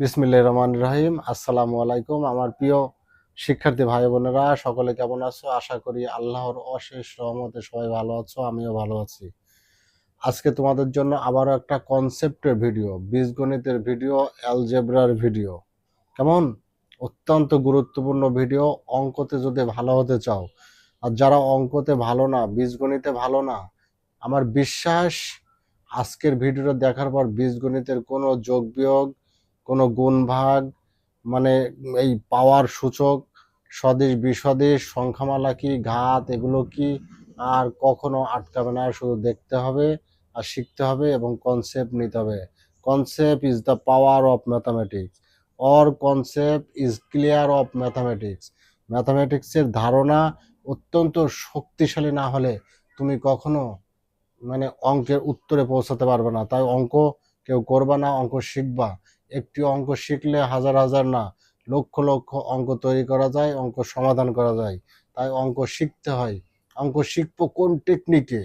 বিসমিল্লাহ রহমান রহিম। আসসালামু আলাইকুম। আমার প্রিয় শিক্ষার্থী ভাই বোনেরা, সকলে কেমন আছো? আশা করি আল্লাহর অশেষ রহমতে সবাই ভালো আছো, আমিও ভালো আছি। আজকে তোমাদের জন্য আবারও একটা কনসেপ্টের ভিডিও বীজগণিতের ভিডিও অ্যালজেব্রার ভিডিও কেমন? অত্যন্ত গুরুত্বপূর্ণ ভিডিও অঙ্কতে যদি ভালো হতে চাও, আর যারা অঙ্কতে ভালো না, বীজগণিতে ভালো না, আমার বিশ্বাস আজকের ভিডিওটা দেখার পর বীজগণিতের কোনো যোগ বিয়োগ কোনো গুণ ভাগ মানে এই পাওয়ার সূচক, স্বদেশ, বিস্বদেশ, সংখ্যামালা কি, ঘাত, এগুলো কি, আর কখনো আটকাবে না, শুধু দেখতে হবে আর শিখতে হবে এবং কনসেপ্ট নিতে হবে। Concept is the power of mathematics or concept is clear of mathematics ম্যাথামেটিক্সের ধারণা অত্যন্ত শক্তিশালী না হলে তুমি কখনো মানে অঙ্কের উত্তরে পৌঁছাতে পারবে না। তাই অঙ্ক কেউ করবা না, অঙ্ক শিখবা। একটি অঙ্ক শিখলে হাজার হাজার না, লক্ষ লক্ষ অঙ্ক তৈরি করা যায়, অঙ্ক সমাধান করা যায়। তাই অঙ্ক শিখতে হয়। অঙ্ক শিখব কোন টেকনিকে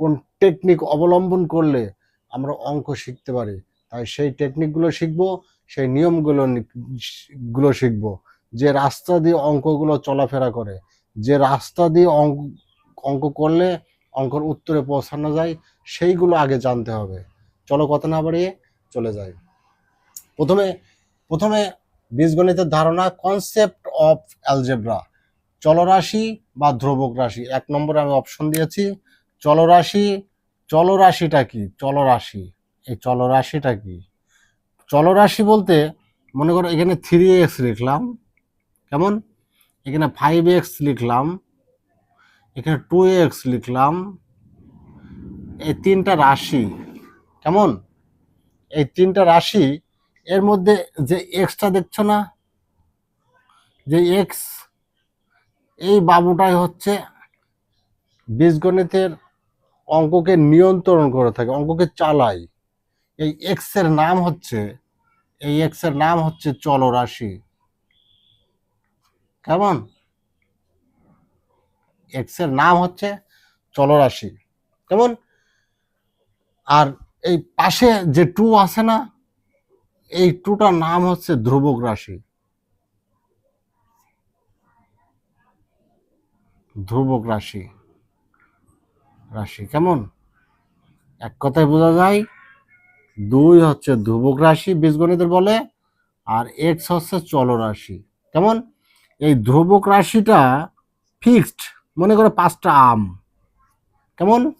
কোন টেকনিক অবলম্বন করলে আমরা অঙ্ক শিখতে পারি? তাই সেই টেকনিকগুলো শিখব, সেই নিয়মগুলো গুলো শিখব। যে রাস্তা দিয়ে অঙ্কগুলো চলাফেরা করে, যে রাস্তা দিয়ে অঙ্ক অঙ্ক করলে অঙ্কর উত্তরে পৌঁছানো যায়, সেইগুলো আগে জানতে হবে। চলো কথা না বাড়িয়ে চলে যাই। প্রথমে প্রথমে বীজগণিতের ধারণা কনসেপ্ট অফ অ্যালজেব্রা চলরাশি বা ধ্রুবক রাশি। এক নম্বরে আমি অপশন দিয়েছি, চলরাশি, চলরাশিটা কি? চলরাশি। এই চলরাশিটা কি? চলরাশি বলতে, মনে করো এখানে থ্রি এক্স লিখলাম, কেমন? এখানে ফাইভ এক্স লিখলাম, এখানে টু এক্স লিখলাম, এই তিনটা রাশি, কেমন? এই তিনটা রাশি এর মধ্যে যে এক্সটা দেখছ না, যে এক্স এই বাবুটাই হচ্ছে বীজগণিতের অঙ্ককে নিয়ন্ত্রণ করে থাকে, অঙ্ককে চালায়। এই এক্সের নাম হচ্ছে, এই এক্সের নাম হচ্ছে চলরাশি। কেমন? এক্সের নাম হচ্ছে চলরাশি। কেমন? আর এই পাশে যে টু আছে না এই টুটার নাম হচ্ছে ধ্রুবক রাশি। ধ্রুবক রাশি। রাশি কেমন? এক কথায় বোঝা যায়, দুই হচ্ছে ধ্রুবক রাশি বীজগণিতের বলে, আর এক্স হচ্ছে চলরাশি কেমন? এই ধ্রুবক রাশিটা ফিক্সড, মনে করো পাঁচটা আম। কেমন?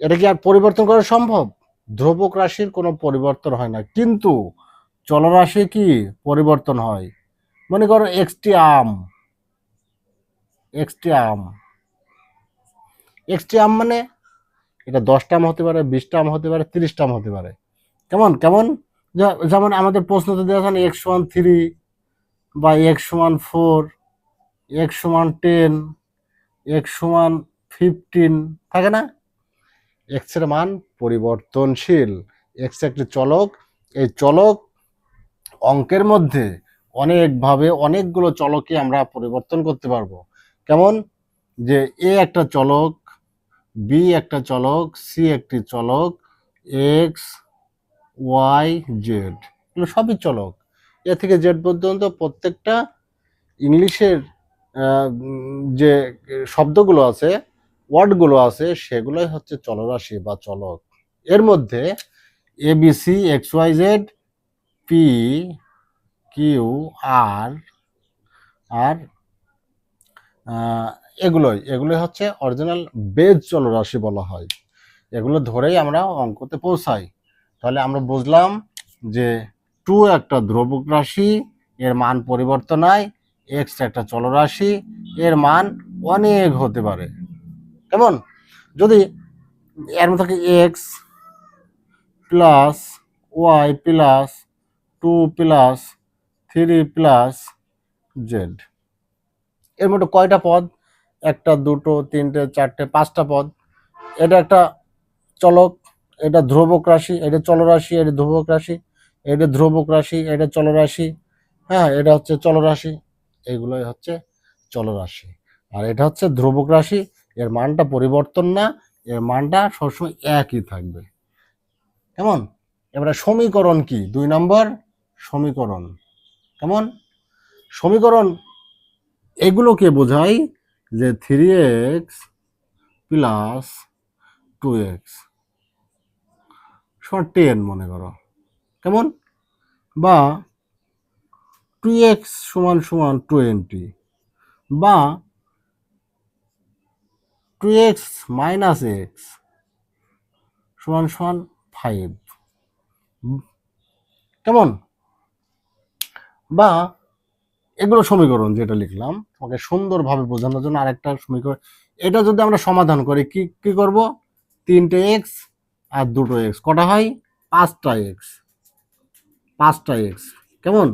এটা কি আর পরিবর্তন করা সম্ভব? ধ্রুবক রাশির কোনো পরিবর্তন হয় না। কিন্তু চলরাশি কি পরিবর্তন হয়? মনে করো এক্সটি আম। এক্সটি আম। এক্সটি আম মানে? এটা দশটা আম হতে পারে, বিশটা আম হতে পারে, তিরিশটা আম হতে পারে। কেমন? কেমন? যেমন আমাদের প্রশ্নতে দেওয়া আছে এক্স ওয়ান থ্রি বা X one four X one ten X সমান ফিফটিন থাকে না? এক্সের মান পরিবর্তনশীল। এক্স একটি চলক। এই চলক অঙ্কের মধ্যে অনেকভাবে অনেকগুলো চলকে আমরা পরিবর্তন করতে পারব। কেমন? যে এ একটা চলক বি একটা চলক সি একটি চলক এক্স ওয়াই জেড এগুলো সবই চলক। এ থেকে জেড পর্যন্ত প্রত্যেকটা ইংলিশের যে শব্দগুলো আছে ওয়ার্ডগুলো আছে, সেগুলোই হচ্ছে চলরাশি বা চলক। এর মধ্যে A B C X Y Z P Q R আর এগুলোই। এগুলোই হচ্ছে অরিজিনাল বেজ চলরাশি বলা হয়। এগুলো ধরেই আমরা অঙ্কতে পৌঁছাই। তাহলে আমরা বুঝলাম যে টু একটা ধ্রুবক রাশি, এর মান পরিবর্তন হয় এক্স একটা চলরাশি, এর মান অনেক হতে পারে। কেমন? যদি এর মধ্যে থাকে X plus Y plus two plus three plus Z এর মধ্যে কয়টা পদ? একটা, দুটো, তিনটে, চারটে, পাঁচটা পদ। এটা একটা চলক, এটা ধ্রুবক রাশি, এটা চলরাশি, এটা ধ্রুবক রাশি, এটা ধ্রুবক রাশি, এটা চলরাশি। হ্যাঁ এটা হচ্ছে চলরাশি এইগুলোই হচ্ছে চলরাশি। আর এটা হচ্ছে ধ্রুবক রাশি এর মানটা পরিবর্তন না, এর মানটা সবসময় একই থাকবে। কেমন? এবারে সমীকরণ কি? দুই নম্বর সমীকরণ। কেমন? সমীকরণ এগুলোকে বোঝাই যে three X plus two X সমান টেন মনে করো। কেমন? বা টু এক্স সমান সমান টোয়েন্টি বা টু এক্স মাইনাস এক্স সমান সমান ফাইভ। কেমন? বা এগুলো সমীকরণ যেটা লিখলাম, তোমাকে সুন্দরভাবে বোঝানোর জন্য আরেকটা সমীকরণ। এটা যদি আমরা সমাধান করি, কি কি করব? তিনটে এক্স আর দুটো এক্স। কটা হয়? পাঁচটা এক্স। পাঁচটা এক্স। কেমন?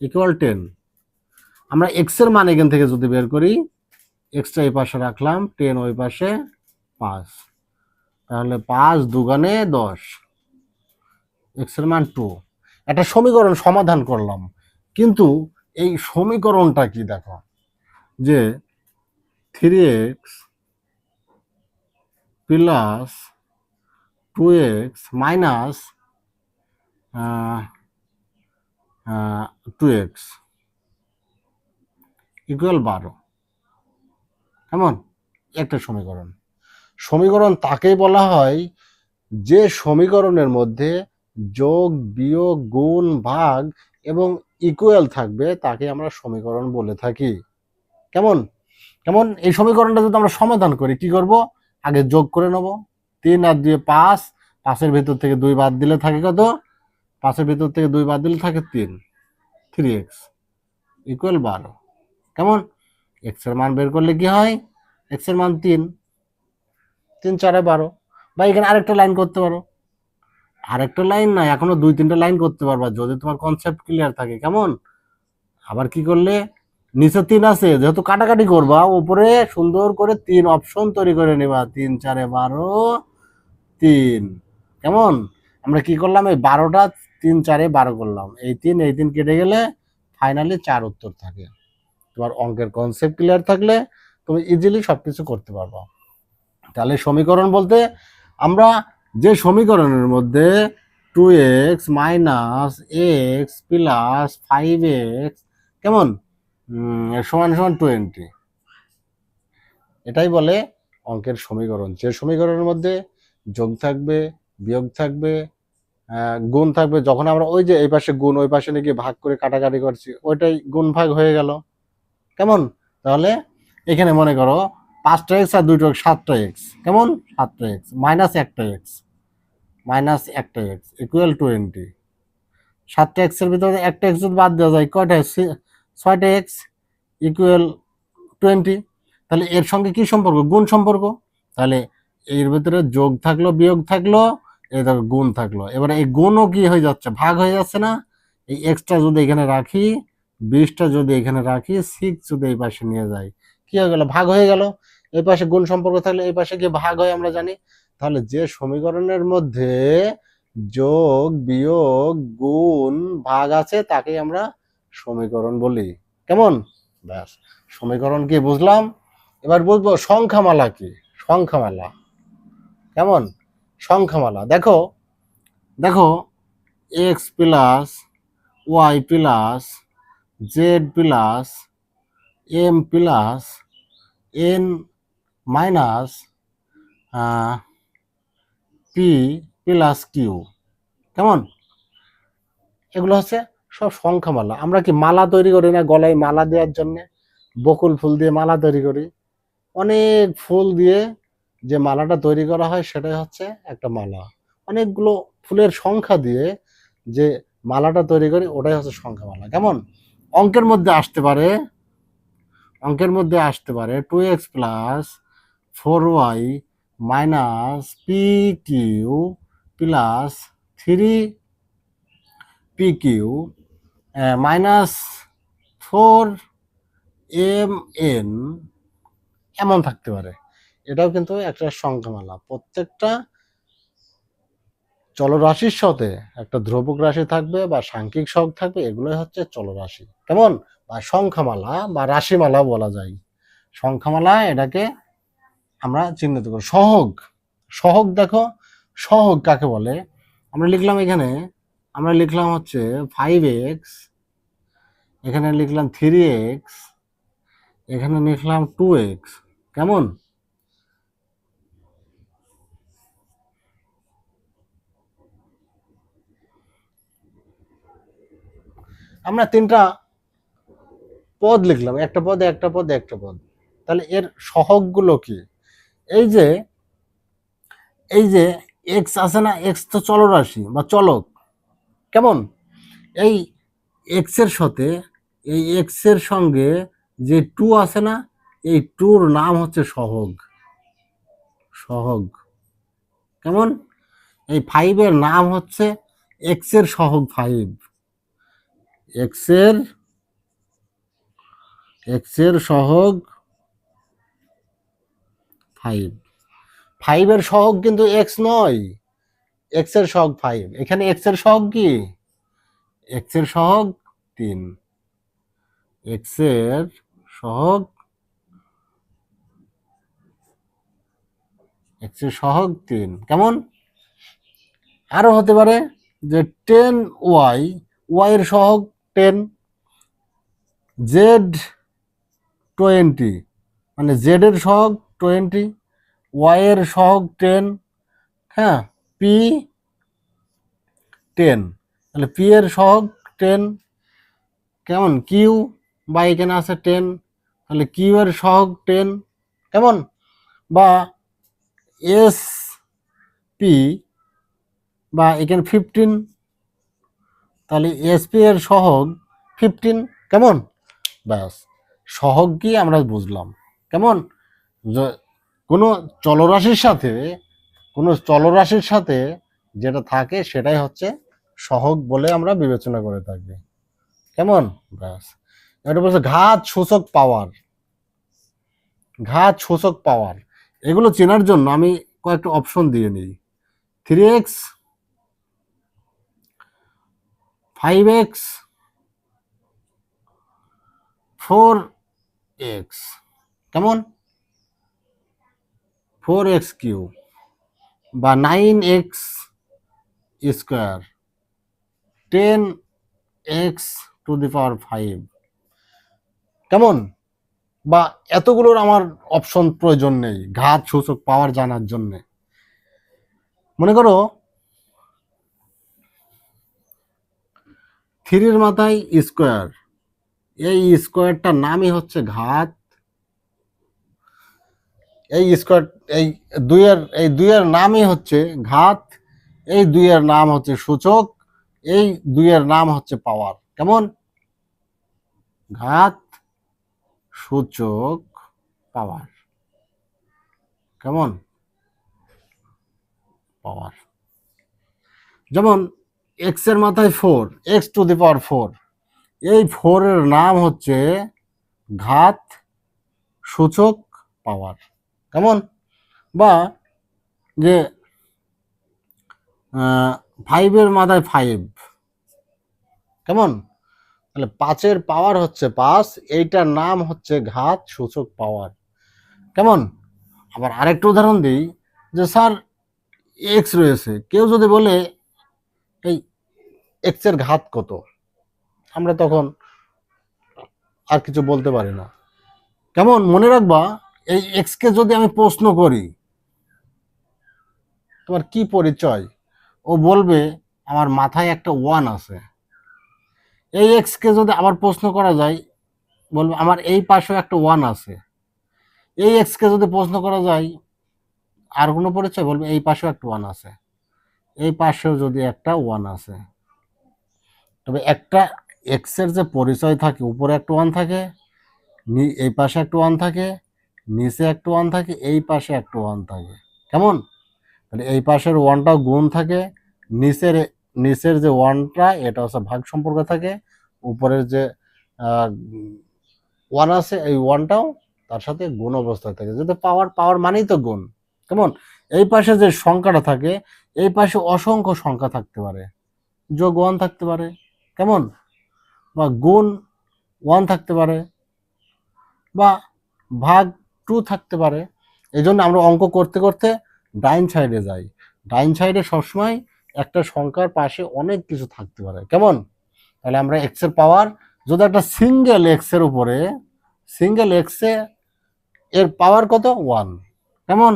ইকুয়াল টেন আমরা এক্সের মান এখান থেকে যদি বের করি এক্সটা এই পাশে রাখলাম টেন ওই পাশে পাঁচ। তাহলে পাঁচ দুগানে দশ এক্সের মান টু একটা সমীকরণ সমাধান করলাম, কিন্তু এই সমীকরণটা কি দেখো? যে three X plus two X minus two X equal বারো। কেমন একটা সমীকরণ। সমীকরণ তাকেই বলা হয় যে সমীকরণের মধ্যে যোগ, বিয়োগ, গুণ, ভাগ এবং ইকুয়াল থাকবে, তাকে আমরা সমীকরণ বলে থাকি। কেমন কেমন এই সমীকরণটা যদি আমরা সমাধান করি, কি করব? আগে যোগ করে নেব। তিন আর দুই পাঁচ, পাঁচের ভিতর থেকে দুই বাদ দিলে থাকে কত? পাঁচের ভিতর থেকে দুই বাদ দিলে থাকে তিন। থ্রি এক্স ইকুয়াল বারো। কেমন এক্সের মান বের করলে কি হয়? এক্সের মান তিন। তিন, চারে বারো। বা এখানে আরেকটা লাইন করতে পারো। আরেকটা লাইন না, এখনও দুই, তিনটা লাইন করতে পারবা, যদি তোমার কনসেপ্ট ক্লিয়ার থাকে। কেমন? আবার কি করলে? নিচে তিন আছে, যেহেতু কাটাকাটি করবা, উপরে সুন্দর করে তিন অপশন তৈরি করে নেবা। তিন, চারে বারো, তিন। কেমন? আমরা কি করলাম? এই বারোটা তিন, চারে বারো করলাম। এই তিন এই তিন কেটে গেলে ফাইনালি চার উত্তর থাকে। তোমার অঙ্কের কনসেপ্ট ক্লিয়ার থাকলে তুমি ইজিলি সব কিছু করতে পারবা। তাহলে সমীকরণ বলতে আমরা যে সমীকরণের মধ্যে two X minus X plus five X কেমন? সমান সমান টোয়েন্টি এটাই বলে অঙ্কের সমীকরণ। যে সমীকরণের মধ্যে যোগ থাকবে, বিয়োগ থাকবে গুণ থাকবে, যখন আমরা ওই যে এই পাশে গুণ, ওই পাশে নাকি ভাগ করে কাটাকাটি করছি, ওইটাই গুণ ভাগ হয়ে গেল। কেমন? তাহলে এখানে মনে করো পাঁচটা এক্স আর এক্স সাতটা এক্স কেমন? সাতটা এক্স মাইনাস একটা এক্স মাইনাস একটা এক্স ইকুয়াল টোয়েন্টি সাতটা এক্সের ভিতরে একটা এক্স যদি বাদ দেওয়া যায়, কয়টা ছয়টা এক্স ইকুয়াল টোয়েন্টি তাহলে এর সঙ্গে কি সম্পর্ক? গুণ সম্পর্ক। তাহলে এর ভিতরে যোগ থাকল, বিয়োগ থাকল এই দেখো গুণ থাকল। এবারে এই গুণও কি হয়ে যাচ্ছে? ভাগ হয়ে যাচ্ছে না। এই এক্সটা যদি এখানে রাখি বিশটা যদি এখানে রাখি সিক্স যদি এই পাশে নিয়ে যাই, কি হয়ে গেল? ভাগ হয়ে গেল? এই পাশে গুণ সম্পর্ক থাকলে এই পাশে কি ভাগ হয় আমরা জানি। তাহলে যে সমীকরণের মধ্যে যোগ, বিয়োগ, গুণ, ভাগ আছে তাকে আমরা সমীকরণ বলি। কেমন? ব্যাস। সমীকরণ কি বুঝলাম? এবার বুঝব সংখ্যামালা কি? সংখ্যামালা। কেমন? সংখ্যামালা। দেখো দেখো X plus Y plus Z plus M plus N minus P plus Q কেমন? এগুলো হচ্ছে সব সংখ্যা মালা। আমরা কি মালা তৈরি করি না গলায় মালা দেওয়ার জন্য? বকুল ফুল দিয়ে মালা তৈরি করি। অনেক ফুল দিয়ে যে মালাটা তৈরি করা হয় সেটাই হচ্ছে একটা মালা। অনেকগুলো ফুলের সংখ্যা দিয়ে যে মালাটা তৈরি করি, ওটাই হচ্ছে সংখ্যা মালা। কেমন? অঙ্কের মধ্যে আসতে পারে, অঙ্কের মধ্যে আসতে পারে two X plus four Y minus P Q plus three P Q minus four M N এমন থাকতে পারে। এটাও কিন্তু একটা সংখ্যামালা। প্রত্যেকটা চলরাশির সাথে একটা ধ্রুবক রাশি থাকবে বা সাংখ্যিক সহগ থাকবে, এগুলোই হচ্ছে চলরাশি। কেমন? বা সংখ্যামালা বা রাশিমালা বলা যায়। সংখ্যামালা এটাকে আমরা চিহ্নিত করি। সহগ। সহগ দেখো, সহগ কাকে বলে? আমরা লিখলাম এখানে, আমরা লিখলাম হচ্ছে ফাইভ এক্স এখানে লিখলাম থ্রি এক্স এখানে লিখলাম টু এক্স কেমন? আমরা তিনটা পদ লিখলাম, একটা পদে একটা পদে, একটা পদ। তাহলে এর সহগগুলো কি? এই যে এই যে এক্স আছে না এক্স তো চলরাশি বা চলক। কেমন? এই এক্সের সাথে, এই এক্সের সঙ্গে যে টু আছে না, এই টুর নাম হচ্ছে সহগ। সহগ। কেমন? এই ফাইভের নাম হচ্ছে এক্সের সহগ ফাইভ এক্সের এক্স সহগ ফাইভ ফাইভের সহগ কিন্তু এক্স নয়। এক্সের সহগ ফাইভ এখানে এক্সের সহগ কি? এক্সের সহগ তিন। এক্সের সহগ এক্সের সহগ তিন। কেমন? আরও হতে পারে যে টেন ওয়াই ওয়াই এর সহগ টেন জেড টোয়েন্টি মানে জেড এর সহগ টোয়েন্টি ওয়াই এর সহগ টেন হ্যাঁ পি টেন তাহলে পি এর সহগ টেন কেমন? কিউ বা এখানে আছে টেন তাহলে কিউ এর সহগ টেন কেমন? বা এস পি বা এখানে ফিফটিন তাহলে এসপি এর সহগ ফিফটিন কেমন? ব্যাস, সহগ কি আমরা বুঝলাম। কেমন? কোনো চলরাশির সাথে, কোনো চলরাশির সাথে যেটা থাকে সেটাই হচ্ছে সহগ বলে আমরা বিবেচনা করে থাকি। কেমন? ব্যাস। এটা বলছে ঘাত সূচক পাওয়ার। ঘাত সূচক পাওয়ার। এগুলো চেনার জন্য আমি কয়েকটা অপশন দিয়ে নিই। Three X five X four X কেমন ফোর এক্স কিউ বা nine X square ten X to the power five কেমন বা এতগুলোর আমার অপশন প্রয়োজন নেই। ঘাত সূচক পাওয়ার জানার জন্যে। মনে করো থ্রির মাথায় স্কোয়ার। এই স্কোয়ারটার নামই হচ্ছে ঘাত। এই স্কোয়ার, এই দুইয়ের এই দুইয়ের নামই হচ্ছে ঘাত। এই দুইয়ের নাম হচ্ছে সূচক। এই দুইয়ের নাম হচ্ছে পাওয়ার। কেমন? ঘাত, সূচক, পাওয়ার। কেমন? পাওয়ার। যেমন এক্সের মাথায় four X to the power four এই ফোরের নাম হচ্ছে ঘাত সূচক পাওয়ার। কেমন? বা যে ফাইভের মাথায় ফাইভ কেমন? তাহলে পাঁচের পাওয়ার হচ্ছে পাঁচ, এইটার নাম হচ্ছে ঘাত সূচক পাওয়ার। কেমন? আবার আরেকটা উদাহরণ দিই, যে স্যার এক্স রয়েছে। কেউ যদি বলে এক্সের ঘাত কত? আমরা তখন আর কিছু বলতে পারি না। কেমন? মনে রাখবা, এই এক্স কে যদি আমি প্রশ্ন করি, তোমার কি পরিচয়? ও বলবে, আমার মাথায় একটা ওয়ান আছে। এই এক্স কে যদি আবার প্রশ্ন করা যায়, বলবে, আমার এই পাশেও একটা ওয়ান আছে। এই এক্স কে যদি প্রশ্ন করা যায়, আর কোনো পরিচয়? বলবে, এই পাশেও একটা ওয়ান আছে। এই পাশেও যদি একটা ওয়ান আছে। তবে একটা এক্সের যে পরিচয় থাকে, উপরে একটা ওয়ান থাকে এই পাশে একটা ওয়ান থাকে, নিচে একটা ওয়ান থাকে, এই পাশে একটা ওয়ান থাকে। কেমন? তাহলে এই পাশের ওয়ানটাও গুণ থাকে, নিচের নিচের যে ওয়ানটা এটা হচ্ছে ভাগ সম্পর্ক থাকে, উপরের যে ওয়ান আছে, এই ওয়ানটাও তার সাথে গুণ অবস্থায় থাকে। যদি পাওয়ার পাওয়ার মানেই তো গুণ। কেমন? এই পাশে যে সংখ্যাটা থাকে, এই পাশে অসংখ্য সংখ্যা থাকতে পারে। যোগ ওয়ান থাকতে পারে। কেমন? বা গুণ ওয়ান থাকতে পারে বা ভাগ টু থাকতে পারে। এই জন্য আমরা অঙ্ক করতে করতে ডাইন সাইডে যাই। ডাইন সাইডে সবসময় একটা সংখ্যার পাশে অনেক কিছু থাকতে পারে। কেমন? তাহলে আমরা এক্সের পাওয়ার যদি একটা সিঙ্গেল এক্সের উপরে সিঙ্গেল এক্সের পাওয়ার কত? ওয়ান কেমন?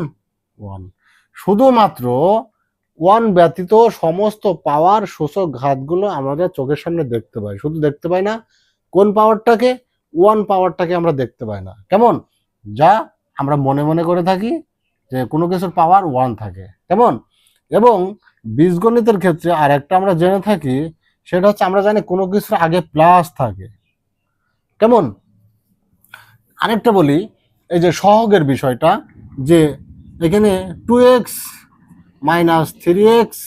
ওয়ান শুধুমাত্র ওয়ান ব্যতীত সমস্ত পাওয়ার সূচক ঘাতগুলো আমাদের চোখের সামনে দেখতে পাই। শুধু দেখতে পাই না, কোন পাওয়ারটাকে? ওয়ান পাওয়ারটাকে আমরা দেখতে পাই না। কেমন? যা আমরা মনে মনে করে থাকি যে কোনো কিছুর পাওয়ার ওয়ান থাকে। কেমন? এবং বীজগণিতের ক্ষেত্রে আর একটা আমরা জেনে থাকি, সেটা হচ্ছে আমরা জানি কোনো কিছুর আগে প্লাস থাকে। কেমন? আরেকটা বলি, এই যে সহগের বিষয়টা, যে এখানে two X minus three X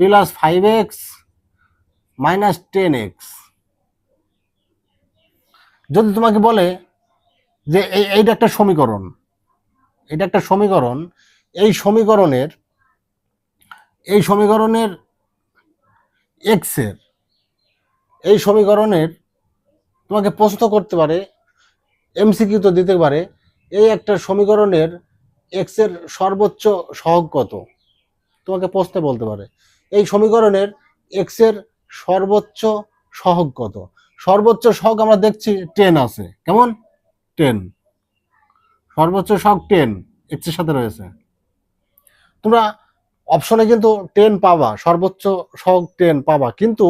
plus five X minus ten X যদি তোমাকে বলে যে এই, এইটা একটা সমীকরণ, এটা একটা সমীকরণ, এই সমীকরণের এই সমীকরণের এক্সের, এই সমীকরণের তোমাকে প্রশ্ন করতে পারে এমসিকিউ তো দিতে পারে, এই একটা সমীকরণের এক্সের সর্বোচ্চ সহগ কত? তোমাকে প্রশ্নে বলতে পারে। এই সমীকরণের এক্সের সর্বোচ্চ সহগ কত? সর্বোচ্চ সহগ আমরা দেখছি টেন আছে। কেমন? টেন সর্বোচ্চ সহগ টেন এক্সের সাথে রয়েছে। তোমরা অপশনে কিন্তু টেন পাবা, সর্বোচ্চ সহগ টেন পাবা, কিন্তু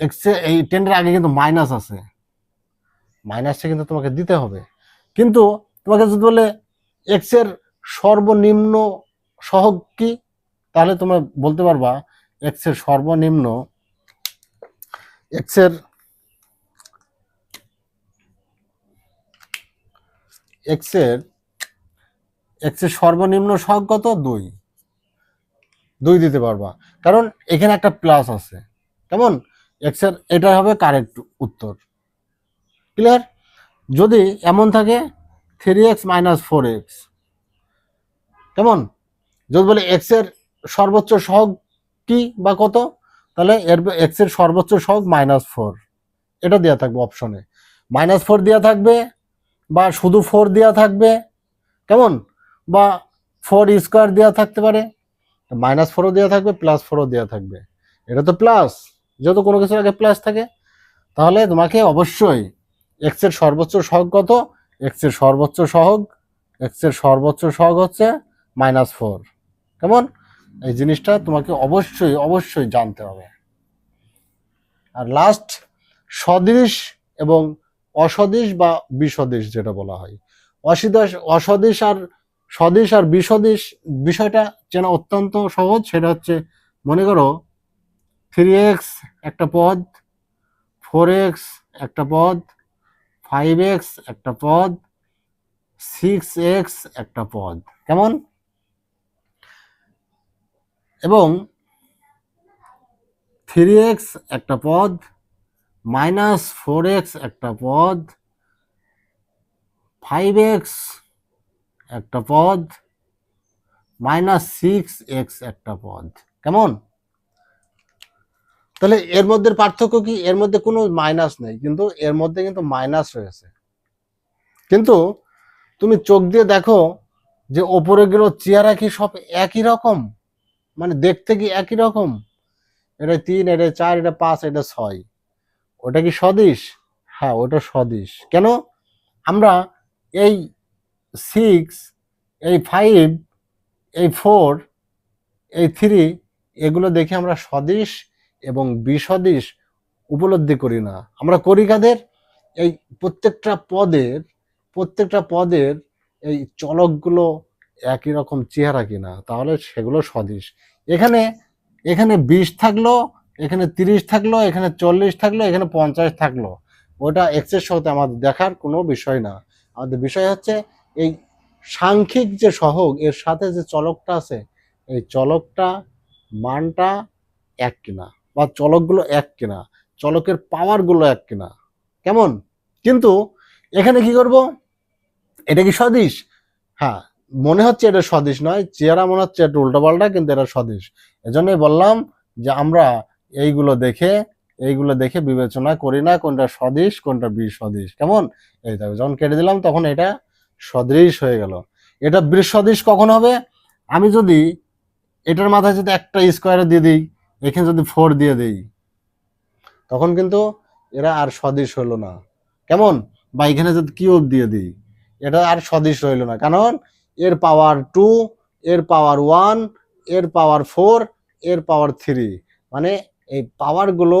এক্স এই টেনের আগে কিন্তু মাইনাস আছে। মাইনাসটা কিন্তু তোমাকে দিতে হবে। কিন্তু তোমাকে যদি বলে এক্সের সর্বনিম্ন সহগ কি? তাহলে তোমরা বলতে পারবা এক্সের সর্বনিম্ন এক্সের এক্সের এক্সের সর্বনিম্ন সহগ কত? দুই। দুই দিতে পারবা। কারণ এখানে একটা প্লাস আছে। কেমন? এক্সের এটা হবে কারেক্ট উত্তর। ক্লিয়ার যদি এমন থাকে three X minus four X কেমন? যদি বলে এক্সের সর্বোচ্চ সহগ কি বা কত? তাহলে এর এক্সের সর্বোচ্চ সহগ মাইনাস ফোর এটা দেওয়া থাকবে অপশনে মাইনাস ফোর দেওয়া থাকবে বা শুধু ফোর দেওয়া থাকবে। কেমন? বা ফোর স্কোয়ার দেওয়া থাকতে পারে। মাইনাস ফোরও দেওয়া থাকবে প্লাস ফোরও দেওয়া থাকবে। এটা তো প্লাস যেহেতু কোনো কিছুর আগে প্লাস থাকে, তাহলে তোমাকে অবশ্যই এক্সের সর্বোচ্চ সহগ কত? এক্সের সর্বোচ্চ সহগ। এক্সের সর্বোচ্চ সহগ হচ্ছে মাইনাস ফোর কেমন? এই জিনিসটা তোমাকে অবশ্যই অবশ্যই জানতে হবে। আর লাস্ট সদৃশ এবং অসদৃশ বা বিসদৃশ যেটা বলা হয়। অসিদশ অসদৃশ আর সদৃশ আর বিসদৃশ বিষয়টা চেনা অত্যন্ত সহজ। সেটা হচ্ছে, মনে করো থ্রি এক্স একটা পদ ফোর এক্স একটা পদ ফাইভ এক্স একটা পদ সিক্স এক্স একটা পদ। কেমন? এবং থ্রি এক্স একটা পদ মাইনাস ফোর এক্স একটা পদ ফাইভ এক্স একটা পদ মাইনাস সিক্স এক্স একটা পদ। কেমন? তাহলে এর মধ্যে পার্থক্য কি? এর মধ্যে কোনো মাইনাস নেই, কিন্তু এর মধ্যে কিন্তু মাইনাস রয়েছে। কিন্তু তুমি চোখ দিয়ে দেখো যে ওপরে গেল চেয়ারা কি সব একই রকম? মানে দেখতে কি একই রকম? এটা তিন, এটা চার, এটা পাঁচ, এটা ছয়। ওটা কি সদিশ? হ্যাঁ ওটা সদিশ। কেন? আমরা এই সিক্স এই ফাইভ এই ফোর এই থ্রি এগুলো দেখে আমরা সদিশ এবং বিসদৃশ উপলব্ধি করি না। আমরা করি কাদের? এই প্রত্যেকটা পদের প্রত্যেকটা পদের এই চলকগুলো একই রকম চেহারা কিনা, তাহলে সেগুলো সদিশ। এখানে এখানে বিশ থাকল, এখানে তিরিশ থাকল, এখানে চল্লিশ থাকল, এখানে পঞ্চাশ থাকল। ওটা এক্সের সাথে আমাদের দেখার কোনো বিষয় না। আমাদের বিষয় হচ্ছে এই সাংখ্যিক যে সহগ, এর সাথে যে চলকটা আছে, এই চলকটা মানটা এক কিনা, বা চলকগুলো এক কিনা, চলকের পাওয়ারগুলো এক কিনা। কেমন? কিন্তু এখানে কি করব? এটা কি সদিশ? হ্যাঁ মনে হচ্ছে এটা সদিশ নয়, চেহারা মনে হচ্ছে এটা উল্টোপাল্টা, কিন্তু এটা সদিশ এজন্যই বললাম যে আমরা এইগুলো দেখে এইগুলো দেখে বিবেচনা করি না কোনটা সদিশ কোনটা বিসদৃশ কেমন? এই দেখো যখন কেটে দিলাম, তখন এটা সদৃশ হয়ে গেল। এটা বৃসদৃশ কখন হবে? আমি যদি এটার মাথায় যদি একটা স্কোয়ারে দিয়ে দিই, এখানে যদি ফোর দিয়ে দিই, তখন কিন্তু এরা আর সদিশ হলো না। কেমন? বা এখানে যদি কিউব দিয়ে দিই, এটা আর সদিশ রইল না। কারণ এর পাওয়ার টু এর পাওয়ার ওয়ানের পাওয়ার ফোর এর পাওয়ার থ্রি মানে এই পাওয়ারগুলো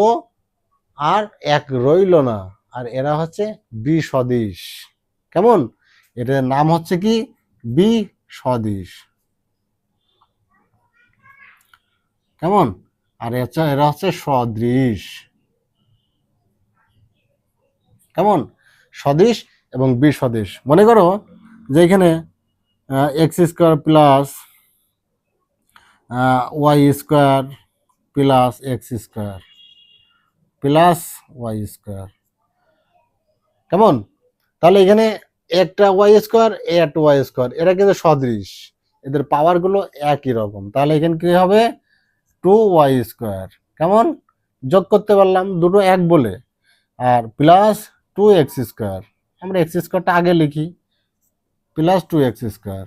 আর এক রইল না। আর এরা হচ্ছে বি সদিশ কেমন? এটার নাম হচ্ছে কি? বি সদিশ কেমন? আর এরা হচ্ছে সদৃশ কেমন? সদিশ এবং বি সদিশ মনে করো যে এখানে X square plus Y square plus X square plus Y square কেমন? তাহলে এখানে একটা ওয়াই স্কোয়ার এ একটা ওয়াই স্কোয়ার এরা কিন্তু সদৃশ। এদের পাওয়ারগুলো একই রকম। তাহলে এখানে কি হবে? টু ওয়াই স্কোয়ার কেমন? যোগ করতে পারলাম, দুটো এক বলে। আর প্লাস টু এক্স স্কোয়ার আমরা এক্স স্কোয়ারটা আগে লিখি। প্লাস টু এক্স স্কোয়ার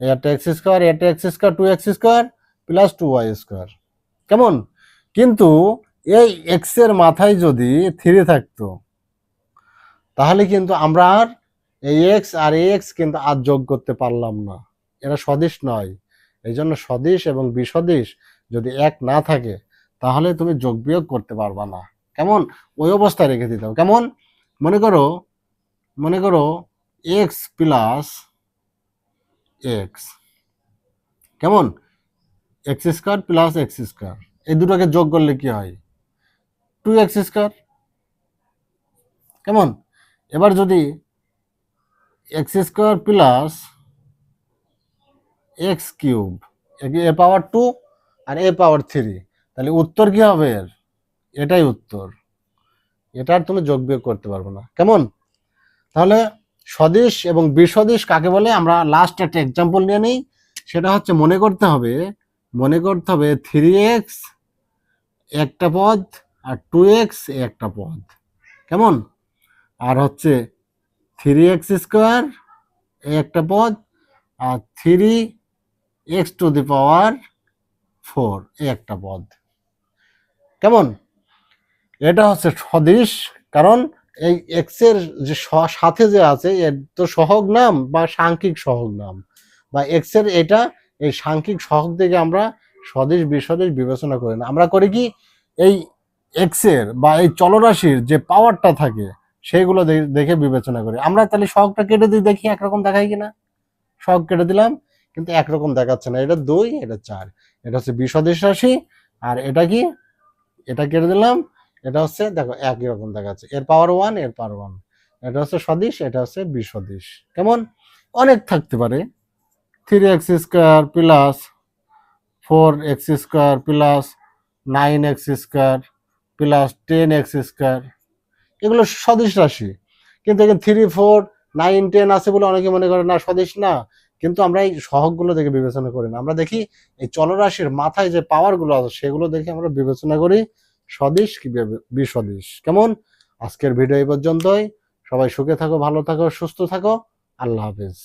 একটা এক্স স্কোয়ার এটা X square two X square plus two Y square কেমন? কিন্তু এই এক্সের মাথায় যদি থ্রি থাকতো, তাহলে কিন্তু আমরা আর এই এক্স আর এক্স কিন্তু আর যোগ করতে পারলাম না। এরা সদিশ নয়। এই জন্য সদিশ এবং বিসদিশ যদি এক না থাকে, তাহলে তুমি যোগ বিয়োগ করতে পারবা না। কেমন? ওই অবস্থায় রেখে দিতে কেমন? মনে করো মনে করো এক্স প্লাস এক্স কেমন? X square plus X square এই দুটোকে যোগ করলে কি হয়? টু এক্স স্কোয়ার কেমন? এবার যদি X square plus X cube এ পাওয়ার টু আর এ পাওয়ার থ্রি তাহলে উত্তর কি হবে এর? এটাই উত্তর। এটা আর তুমি যোগ বিয়োগ করতে পারবে না। কেমন? তাহলে সদিশ এবং বিসদিশ কাকে বলে? আমরা লাস্ট একটা এক্সাম্পল নিয়ে নিই। সেটা হচ্ছে মনে করতে হবে, মনে করতে হবে থ্রি এক্স একটা পদ আর টু এক্স একটা পদ। কেমন? আর হচ্ছে থ্রি এক্স স্কোয়ার একটা পদ আর three X to the power four একটা পদ। কেমন? এটা হচ্ছে সদিশ কারণ এই এক্সের যে সাথে যে আছে, এর তো সহগ নাম বা সাংখ্যিক সহগ নাম। বা এক্সের এটা, এই সাংখ্যিক সহগ থেকে আমরা স্বদেশ বিসদিশ বিবেচনা করি না। আমরা করি কি, এই এক্সের বা এই চলরাশির যে পাওয়ারটা থাকে সেইগুলো দে- দেখে বিবেচনা করি। আমরা তাহলে সহগটা কেটে দিই, দেখি একরকম দেখায় কিনা। সহগ কেটে দিলাম, কিন্তু একরকম দেখাচ্ছে না। এটা দুই, এটা চার। এটা হচ্ছে বিসদিশ রাশি, আর এটা কি, এটা কেটে দিলাম এটা হচ্ছে, দেখো, একই রকম দেখাচ্ছে। এর পাওয়ার ওয়ানের পাওয়ার ওয়ান এটা হচ্ছে সদিশ, এটা হচ্ছে বিসদিশ। কেমন? অনেক থাকতে পারে। Three X square plus four X square plus nine X square plus ten X square এগুলো সদিশ রাশি। কিন্তু এখানে থ্রি ফোর নাইন টেন আছে বলে অনেকে মনে করে, না, সদিশ না। কিন্তু আমরা এই সহগগুলো দেখে বিবেচনা করি না। আমরা দেখি এই চলরাশির মাথায় যে পাওয়ারগুলো আছে, সেগুলো দেখে আমরা বিবেচনা করি। সদিশ কি বিস্বদেশ? কেমন? আজকের ভিডিও এই পর্যন্তই। সবাই সুখে থাকো, ভালো থাকো, সুস্থ থাকো। আল্লাহ হাফেজ।